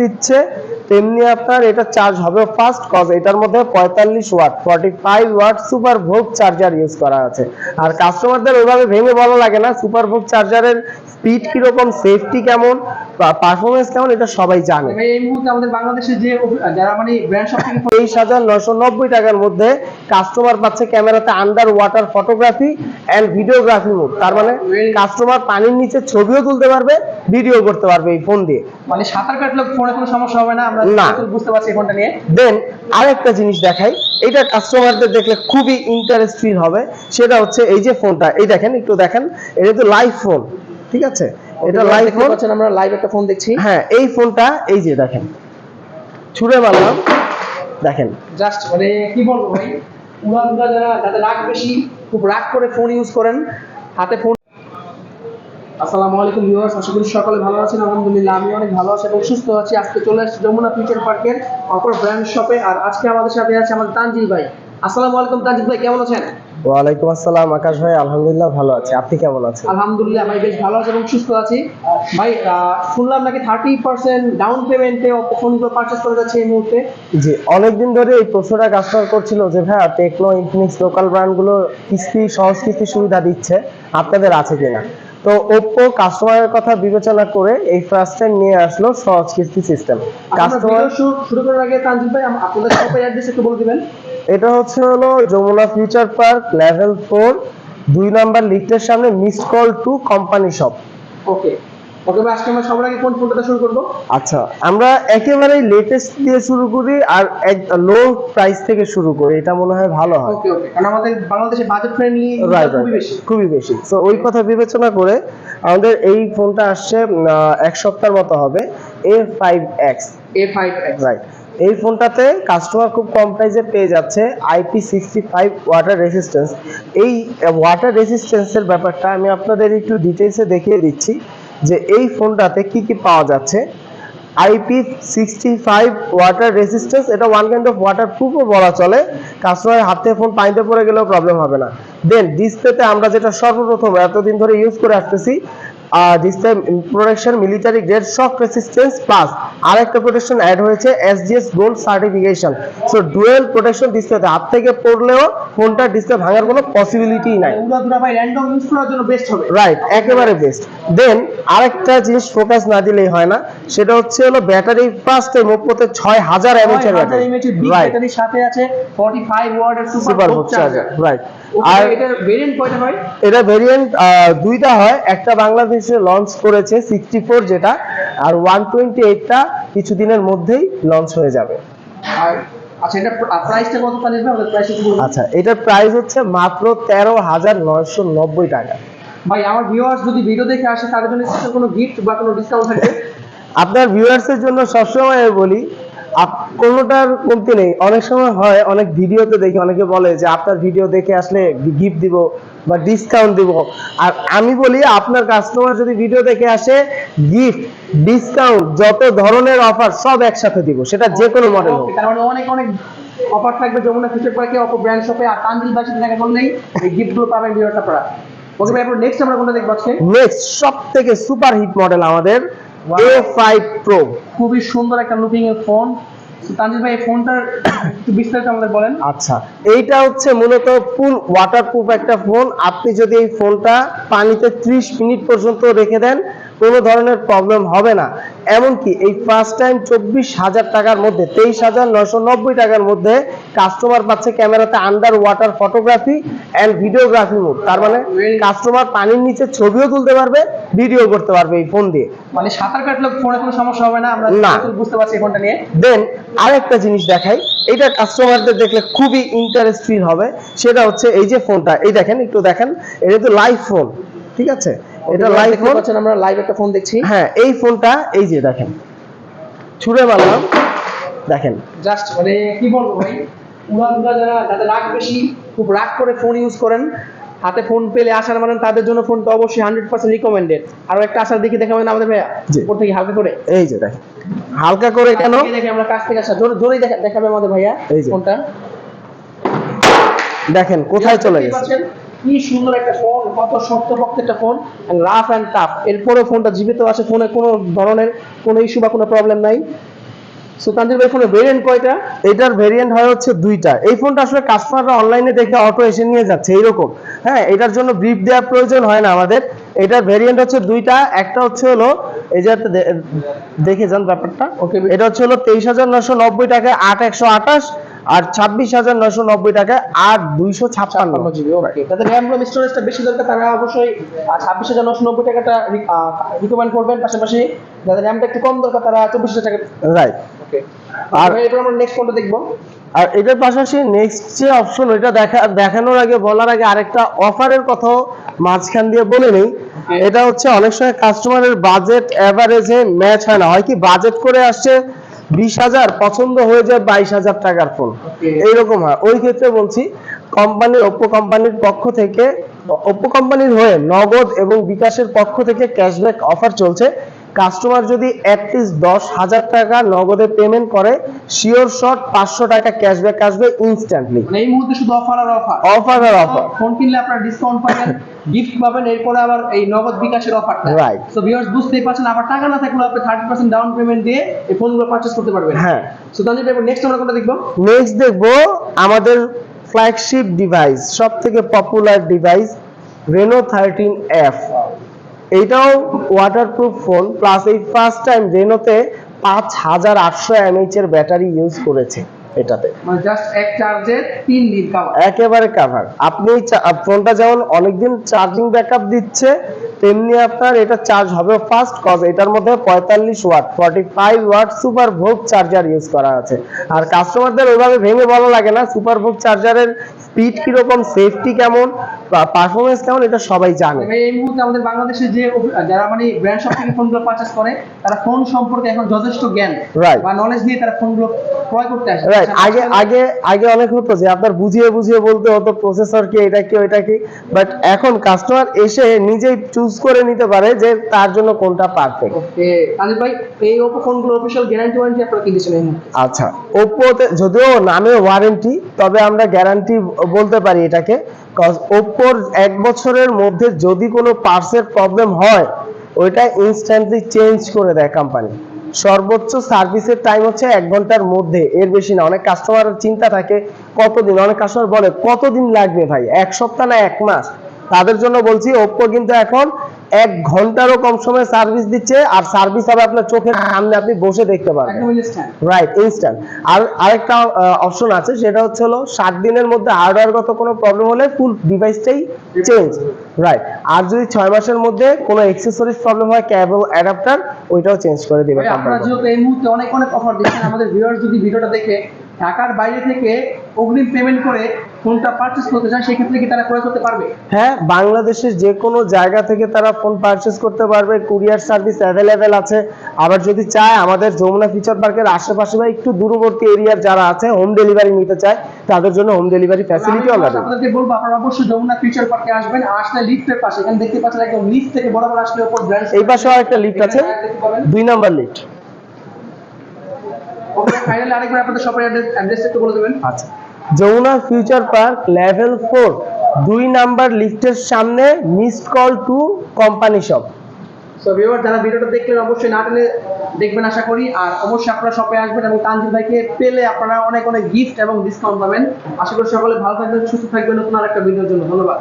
দিচ্ছে, তেমনি আপনার এটা চার্জ হবে ফাস্ট কজ এটার মধ্যে পঁয়তাল্লিশ watt forty five watt super VOOC charger use করা আছে। আর কাস্টমারদের ওইভাবে ভেঙে বলা লাগে না সুপার ভোগ চার্জারের স্পিড কীরকম সেফটি কেমন পারফরমেন্স কেমন এটা সবাই জানে। এই মুহূর্তে আমাদের বাংলাদেশে যে যারা মানে ব্র্যান্ড শপ থেকে তেইশ হাজার নশো নব্বই টাকার মধ্যে কাস্টমার পাচ্ছে ক্যামেরাতে underwater photography and videography mode তার মানে কাস্টমার পানির নিচে ছবিও তুলতে পারবে ভিডিও করতে পারবে এই ফোন দিয়ে। মানে সাঁতার কাটলে ফোনে কোনো সমস্যা হবে না আমরা না। বুঝতে পারছি এই ফোনটা নিয়ে। দেন আরেকটা জিনিস দেখাই এটা কাস্টমারদের দেখলে খুবই ইন্টারেস্ট ফিল হবে সেটা হচ্ছে এই যে ফোনটা এই দেখেন একটু দেখেন এটা তো লাইভ ফোন ঠিক আছে? এটা লাইভ ফোন আমরা লাইভ একটা ফোন দেখছি। হ্যাঁ এই ফোনটা এই যে দেখেন। ছুঁড়ে মারলাম। দেখেন। জাস্ট মানে কি বলব ভাই? যারা যাদের রাগ বেশি খুব রাগ করে ফোন ইউজ করেন। হাতে ফোন আসসালামু আলাইকুম ভিউয়ার্স আশা করি সকলে ভালো আছেন। আলহামদুলিল্লাহ আমি অনেক ভালো আছি এবং সুস্থ আছি। আজকে চলে আসছি যমুনা ফিউচার পার্কের অপর ব্র্যান্ড শপে আর আজকে আমাদের সাথে আছে আমাদের তানজিল ভাই। আসসালামু আলাইকুম তানজিল ভাই কেমন আছেন? ওয়ালাইকুম আসসালাম আকাশ ভাই আলহামদুলিল্লাহ ভালো আছে। আপনি কেমন আছেন? আলহামদুলিল্লাহ ভাই বেশ ভালো আছে এবং সুস্থ আছি। ভাই শুনলাম নাকি থার্টি পার্সেন্ট ডাউন পেমেন্টে ফোনগুলো পারচেস করে যাচ্ছে এই মুহূর্তে? জি অনেকদিন ধরে এই প্রশ্নটা কাস্টমার করছিল যে টেকনো ইনফিনিক্স লোকাল ব্র্যান্ডগুলো কিস্তি সহজ কিস্তি সুবিধা দিচ্ছে আপনাদের আছে কিনা? তো ওপ্পো কাস্টমারের কথা বিবেচনা করে এই ফার্স্ট টাইম নিয়ে আসলো সহজ কিস্তি সিস্টেম কাস্টমার শুরু করার আগে তানজিল ভাই আপনাদের শপের অ্যাড্রেস একটু বলে দিবেন। এটা হচ্ছে হলো Jamuna future park level four. দুই নাম্বার লিফটের সামনে missed call to company shop. Okay. Okay ভাই আজকে আমরা সবার আগে কোন ফোনটা শুরু করব? আচ্ছা আমরা একেবারেই লেটেস্ট দিয়ে শুরু করি আর এক লো প্রাইস থেকে শুরু করি। এটা মনে হয় ভালো হয়। ওকে ওকে। কারণ আমাদের বাংলাদেশে বাজেট ফ্রেন্ডলি খুবই বেশি। খুবই বেশি। তো ওই কথা বিবেচনা করে আমাদের এই ফোনটা আসছে এক সপ্তাহের মতো হবে A five X A five X right এই ফোনটাতে কাস্টমার খুব কম প্রাইসে পেয়ে যাচ্ছে IP sixty five water resistance এই ওয়াটার রেসিস্ট্যান্সের ব্যাপারটা আমি আপনাদের একটু ডিটেলসে দেখিয়ে দিচ্ছি যে এই ফোনটাতে কি কি পাওয়া যাচ্ছে। IP sixty five water resistance এটা ওয়ান কাইন্ড অফ ওয়াটার প্রুফও বলা চলে। কাস্টমারের হাতে ফোন পানিতে পড়ে গেলেও প্রবলেম হবে না। দেন ডিসপ্লেতে আমরা যেটা সর্বপ্রথম এতদিন ধরে ইউজ করে আসতেছি display protection military grade shock resistance plus আরেকটা প্রোটেকশন অ্যাড হয়েছে SGS gold certification so dual protection ডিসপ্লেতে হাত থেকে পড়লেও ফোনটা ডিসপ্লে ভাঙার কোনো পসিবিলিটি নাই। উড়াদুরা ভাই র্যান্ডম ইউজ করার জন্য বেস্ট হবে। রাইট একেবারে বেস্ট দেন আরেকটা জিনিস ফোকাস না দিলেই হয় না সেটা হচ্ছে হলো ব্যাটারি টাইম ওপ্পোতে ছয় হাজার এমএচ এর ব্যাটারি সাথে আছে 45 ওয়াটের সুপার সুপার চার্জার রাইট আর আর ভেরিয়েন্ট কয়টা হয় এটা ভেরিয়েন্ট দুইটা হয় একটা বাংলাদেশে লঞ্চ করেছে সিক্সটি ফোর যেটা আর ওয়ান টোয়েন্টি এইটটা কিছুদিনের মধ্যেই লঞ্চ হয়ে যাবে। আর আচ্ছা এটা প্রাইসটা কত প্রাইস আচ্ছা এটার প্রাইস হচ্ছে মাত্র তেরো হাজার নয়শো নব্বই টাকা। ভাই আমার ভিউয়ার্স যদি ভিডিও দেখে আসে তাদের জন্য কোনো গিফট বা কোনো ডিসকাউন্ট থাকবে? আপনার ভিউয়ার্সের জন্য সবসময় বলি কোনোটার কমতি নেই। অনেক সময় হয় অনেক ভিডিওতে দেখি অনেকে বলে যে আপনার ভিডিও দেখে আসলে গিফট দিব বা ডিসকাউন্ট দিব। আর আমি বলি আপনার কাস্টমার যদি ভিডিও দেখে আসে গিফট ডিসকাউন্ট যত ধরনের অফার সব একসাথে দিব। সেটা যে কোনো মডেল হোক। তার মানে অনেক অনেক অফার থাকবে যমুনা ফিউচার পার্কে অপো ব্র্যান্ড শপে আর তানজিল সাথে দেখা করলেই এই গিফটগুলো পাবেন ভিউয়ার্স আপনারা। ওকে ভাই নেক্সট আমরা কোনটা দেখব আজকে? নেক্সট সব থেকে সুপার হিট মডেল আমাদের. এ ফাইভ প্রো খুবই সুন্দর একটা লুকিং এর ফোন তানজিল ভাই এই ফোনটার বিস্তারিত আমাদের বলেন। আচ্ছা এইটা হচ্ছে মূলত ফুল ওয়াটারপ্রুফ একটা ফোন আপনি যদি এই ফোনটা পানিতে 30 মিনিট পর্যন্ত রেখে দেন কোনো ধরনের প্রবলেম হবে না। এমনকি এই ফার্স্ট টাইম চব্বিশ হাজার টাকার মধ্যে তেইশ হাজার নশো নব্বই টাকার মধ্যে কাস্টমার পাচ্ছে ক্যামেরাতে underwater photography and videography mode তার মানে কাস্টমার পানির নিচে ছবিও তুলতে পারবে ভিডিও করতে পারবে এই ফোন দিয়ে। মানে সাঁতার কাটলে ফোনে কোনো সমস্যা হবে না আমরা না। বুঝতে পারছি ফোনটা নিয়ে। দেন আরেকটা জিনিস দেখাই এটা কাস্টমারদের দেখলে খুবই ইন্টারেস্ট ফিল হবে সেটা হচ্ছে এই যে ফোনটা এই দেখেন একটু দেখেন এটা তো লাইভ ফোন ঠিক আছে? এটা লাইভ ফোন পাচ্ছেন আমরা লাইভ একটা ফোন দেখছি। হ্যাঁ এই ফোনটা এই যে দেখেন। ছুঁড়ে মারলাম। দেখেন। জাস্ট মানে কি বলব ভাই? উড়াদুরা যারা যাদের রাগ বেশি খুব রাগ করে ফোন ইউজ করেন। হাতে ফোন পেলে আসার মানে তাদের জন্য ফোনটা অবশ্যই হান্ড্রেড পার্সেন্ট রিকমেন্ডেড আর একটা আসার দেখি দেখাবেন আমাদের ভাইয়া। উপর থেকে হালকা করে। এই যে দেখেন। হালকা করে কেন? দেখে আমরা কাছ থেকে আসা। জোরে দেখা- দেখাবে আমাদের ভাইয়া এই ফোনটা দেখেন কোথায় চলে গেছে? কি সুন্দর একটা ফোন কত শক্তপোক্ত একটা ফোন রাফ অ্যান্ড টাফ এরপরেও ফোনটা জীবিত আছে ফোনে কোনো ধরনের কোনো ইস্যু বা কোনো প্রবলেম নাই। সো তানজিল ভাই ফোনের ভেরিয়েন্ট কয়টা? এটার ভেরিয়েন্ট হয় হচ্ছে দুইটা। এই ফোনটা আসলে কাস্টমাররা অনলাইনে দেখে অটো এসে নিয়ে যাচ্ছে এইরকম। হ্যাঁ এটার জন্য ব্রিফ দেওয়ার প্রয়োজন হয় না আমাদের। এটার ভেরিয়েন্ট হচ্ছে দুইটা একটা হচ্ছে হলো এই যে দেখে যান ব্যাপারটা। Okay. এটা হচ্ছে হলো তেইশ হাজার নশো নব্বই টাকায় আট একশো আঠাশ আর ছাব্বিশ হাজার নশো নব্বই টাকায় আট দুইশো ছাপ্পান্ন। জিবি ওকে যাদের র্যাম রোম স্টোরেজটা বেশি দরকার তারা অবশ্যই ছাব্বিশ হাজার নশো নব্বই টাকাটা রিকমেন্ড করবেন। পাশাপাশি যাদের র্যামটা একটু কম দরকার তারা চব্বিশ হাজার টাকা রাইট ওকে আর- আর এরপর আমরা নেক্সট ফোনটা দেখব। আর এটার পাশাপাশি নেক্সট যে অপশন ওইটা দেখা দেখানোর আগে বলার আগে আরেকটা অফারের কথাও মাঝখান দিয়ে বলে নেই। এটা হচ্ছে অনেক সময় কাস্টমারের বাজেট এভারেজে ম্যাচ হয় না। হয় কি বাজেট করে আসছে বিশ হাজার পছন্দ হয়ে যায় বাইশ হাজার টাকার ফোন. এইরকম হয়। ওই ক্ষেত্রে বলছি কোম্পানি ওপো কোম্পানির পক্ষ থেকে ওপো কোম্পানির হয়ে নগদ এবং বিকাশের পক্ষ থেকে ক্যাশব্যাক অফার চলছে। কাস্টমার যদি অ্যাটলিস্ট দশ হাজার টাকা নগদে পেমেন্ট করে শিওর শট পাঁচশো টাকা ক্যাশব্যাক আসবে ইনস্ট্যান্টলি মানে এই মুহূর্তে শুধু অফার আর অফার অফার আর অফার ফোন কিনলে আপনারা ডিসকাউন্ট পাবেন গিফট পাবেন এরপরে আবার এই নগদ বিকাশের অফারটা Right. সো ভিউয়ার্স বুঝতেই পারছেন আবার টাকা না থাকলে আপনি থার্টি পার্সেন্ট ডাউন পেমেন্ট দিয়ে এই ফোনগুলো পারচেস করতে পারবেন। হ্যাঁ। সো ভাই নেক্সট আমরা কোনটা দেখব? নেক্সট দেখব আমাদের ফ্ল্যাগশিপ ডিভাইস সব থেকে popular device Reno thirteen F এইটাও ওয়াটারপ্রুফ ফোন প্লাস এই ফার্স্ট টাইম রেনোতে পাঁচ হাজার আটশো এমএইচ এর ব্যাটারি ইউজ করেছে এটাতে। মানে জাস্ট এক চার্জে তিন দিন কাভার একেবারে কাভার আপনি ফোনটা যেমন অনেকদিন চার্জিং ব্যাকআপ দিচ্ছে তেমনি আপনার এটা চার্জ হবে ফাস্ট কজ এটার মধ্যে পঁয়তাল্লিশ watt forty five watt super VOOC charger use করা আছে। আর কাস্টমারদের ওইভাবে ভেঙে বলা লাগে না সুপার ভোগ চার্জারের স্পিড কীরকম সেফটি কেমন পারফরমেন্স কেমন এটা সবাই জানে। এই মুহূর্তে আমাদের বাংলাদেশে যে যারা মানে ব্র্যান্ড শপ থেকে ফোনগুলো পারচেস করে তারা ফোন সম্পর্কে এখন যথেষ্ট জ্ঞান বা নলেজ দিয়ে তারা ফোনগুলো ক্রয় করতে আসে রাইট আগে আগে আগে অনেক হতো যে আপনার বুঝিয়ে বুঝিয়ে বলতে হতো প্রসেসর কি এটা কি ওইটা কি। বাট এখন কাস্টমার এসে নিজেই চুজ করে নিতে পারে যে তার জন্য কোনটা পারফেক্ট ওকে। তানজিল ভাই এই ওপো ফোনগুলো অফিশিয়াল গ্যারান্টি ওয়ারেন্টি আপনারা কি দিচ্ছেন আচ্ছা। ওপ্পোতে যদিও নামে ওয়ারেন্টি তবে আমরা গ্যারান্টি বলতে পারি এটাকে। কজ এক বছরের মধ্যে যদি কোনো পার্সের প্রবলেম হয়, ওইটা ইনস্ট্যান্টলি চেঞ্জ করে দেয় কোম্পানি সর্বোচ্চ সার্ভিসের টাইম হচ্ছে এক ঘণ্টার মধ্যে, এর বেশি না। অনেক কাস্টমার চিন্তা থাকে, কতদিন? অনেক কাস্টমার বলে, কতদিন লাগবে ভাই? এক সপ্তাহ না এক মাস? তাদের জন্য বলছি ওপ্পো কিন্তু এখন এক ঘন্টারও কম সময় সার্ভিস দিচ্ছে আর সার্ভিস হবে আপনার চোখের সামনে আপনি বসে দেখতে পারবেন। রাইট ইনস্ট্যান্ট আর আরেকটা অপশন আছে সেটা হচ্ছে হলো ষাট দিনের মধ্যে হার্ডওয়্যারগত কোনো প্রবলেম হলে ফুল ডিভাইসটাই চেঞ্জ রাইট আর যদি ছয় মাসের মধ্যে কোনো এক্সেসরিজ প্রবলেম হয় কেবল অ্যাডাপ্টার ওইটাও চেঞ্জ করে দিবে আপনারা যেহেতু এই মুহূর্তে অনেক অনেক অফার দিচ্ছেন আমাদের ভিউয়ার্স যদি ভিডিওটা দেখে ঢাকার বাইরে থেকে অগ্রিম পেমেন্ট করে ফোনটা পারচেস করতে চান সেক্ষেত্রে কি তারা ক্রয় করতে পারবে? হ্যাঁ বাংলাদেশের যে কোনো জায়গা থেকে তারা ফোন পারচেস করতে পারবে। কুরিয়ার সার্ভিস অ্যাভেলেবেল আছে। আবার যদি চায় আমাদের যমুনা ফিচার পার্কের আশেপাশে বা একটু দূরবর্তী এরিয়ার যারা আছে হোম ডেলিভারি নিতে চায় তাদের জন্য হোম ডেলিভারি ফ্যাসিলিটি অলরেডি আপনাদেরকে বলব আপনারা অবশ্যই যমুনা ফিউচার পার্কে আসবেন আসলে লিফটের পাশে। এখানে দেখতে পাচ্ছেন একদম লিফট থেকে বড় বড় আসলে উপর ব্রাঞ্চ এই পাশেও একটা লিফট আছে। দুই নাম্বার লিফট ওকে ফাইনালি আরেকবার আপনাদের শপের অ্যাড্রেস অ্যাড্রেস একটু বলে দেবেন। আচ্ছা। Jamuna future park level four দুই নাম্বার লিফটের সামনে missed call to company shop so viewer যারা ভিডিওটা দেখলেন অবশ্যই না টেনে দেখবেন আশা করি। আর অবশ্যই আপনারা শপে আসবেন এবং তানজিল ভাইকে পেলে আপনারা অনেক অনেক গিফট এবং ডিসকাউন্ট পাবেন। আশা করি সকলে ভালো থাকবেন সুস্থ থাকবেন নতুন আরেকটা ভিডিওর জন্য। ধন্যবাদ।